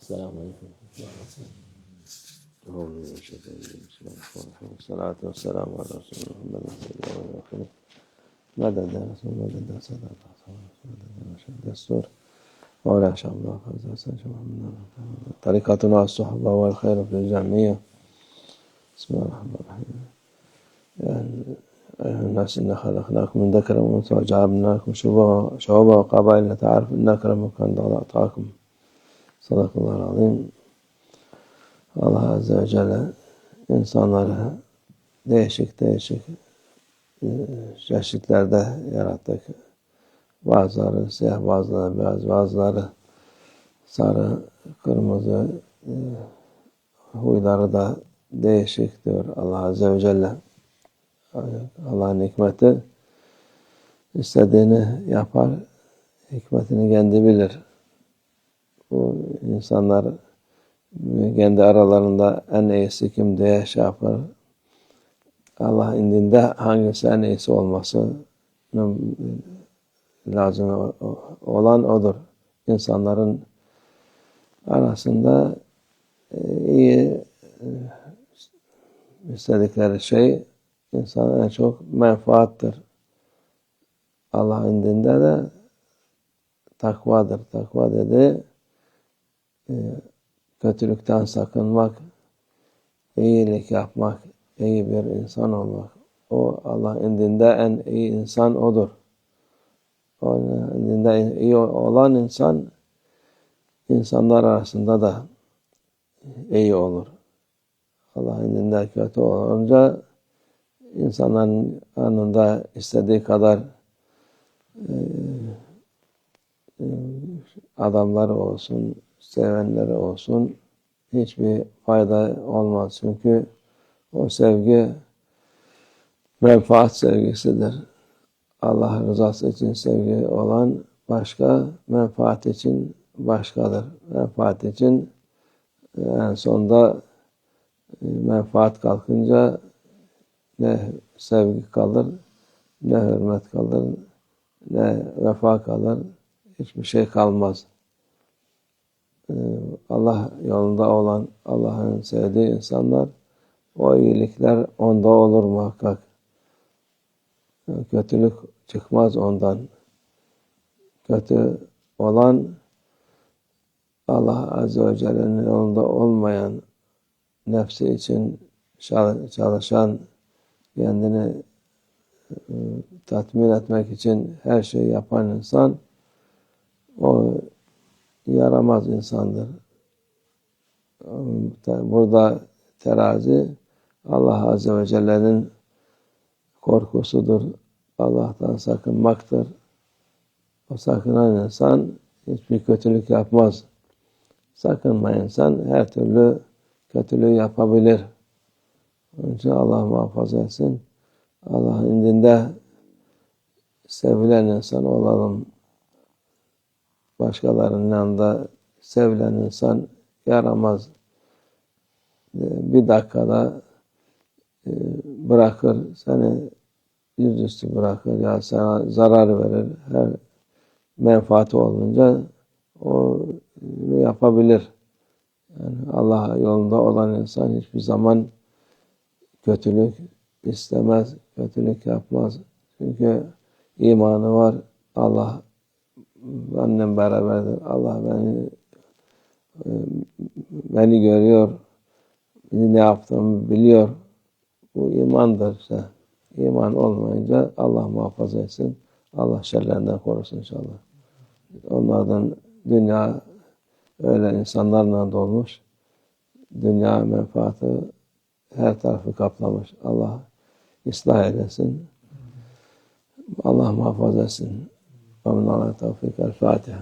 السلام عليكم ورحمة الله وبركاته. والصلاة والسلام على رسول الله محمد ماذا درس وماذا درس هذا درس؟ ولا درس؟ الله درس؟ الصحبة درس؟ في درس؟ بسم الله الرحمن الرحيم يعني أيها الناس إنا خلقناكم من ذكر وأنثى وجعلناكم شعوبا شعوبا وقبائل لتعارفوا إن أكرمكم عند الله أتقاكم صدق الله العظيم Allah Azze ve Celle insanları değişik değişik e, çeşitlerde yarattık. Bazıları siyah, bazıları beyaz, bazıları sarı, kırmızı, e, huyları da değişik diyor Allah Azze ve Celle. Allah'ın hikmeti istediğini yapar, hikmetini kendi bilir. Bu insanlar kendi aralarında en iyisi kim diye şey yapar. Allah indinde hangisi en iyisi olması lazım olan odur. İnsanların arasında iyi istedikleri şey insana en çok menfaattır. Allah indinde de takvadır. Takva dedi kötülükten sakınmak, iyilik yapmak, iyi bir insan olmak. O Allah indinde en iyi insan odur. Onun indinde iyi olan insan, insanlar arasında da iyi olur. Allah indinde kötü olunca insanların anında istediği kadar adamlar olsun, sevenleri olsun hiçbir fayda olmaz. Çünkü o sevgi menfaat sevgisidir. Allah rızası için sevgi olan başka, menfaat için başkadır. Menfaat için en sonunda menfaat kalkınca ne sevgi kalır, ne hürmet kalır, ne vefa kalır, hiçbir şey kalmaz. Allah yolunda olan, Allah'ın sevdiği insanlar o iyilikler onda olur muhakkak. Kötülük çıkmaz ondan. Kötü olan Allah Azze ve Celle'nin yolunda olmayan, nefsi için çalışan, kendini tatmin etmek için her şeyi yapan insan o yaramaz insandır. Burada terazi Allah Azze ve Celle'nin korkusudur. Allah'tan sakınmaktır. O sakınan insan hiçbir kötülük yapmaz. Sakınmayan insan her türlü kötülüğü yapabilir. Onun için Allah muhafaza etsin. Allah'ın indinde sevilen insan olalım başkalarının yanında sevilen insan yaramaz. Bir dakikada e, bırakır, seni yüzüstü bırakır ya sana zarar verir. Her menfaati olunca o yapabilir. Yani Allah yolunda olan insan hiçbir zaman kötülük istemez, kötülük yapmaz. Çünkü imanı var. Allah annem beraberdir. Allah beni e, beni görüyor. Ne yaptığımı biliyor. Bu imandır işte. İman olmayınca Allah muhafaza etsin. Allah şerlerinden korusun inşallah. Onlardan dünya öyle insanlarla dolmuş. Dünya menfaati her tarafı kaplamış. Allah ıslah eylesin. Allah muhafaza etsin. Amin. Allah tevfik. El Fatiha.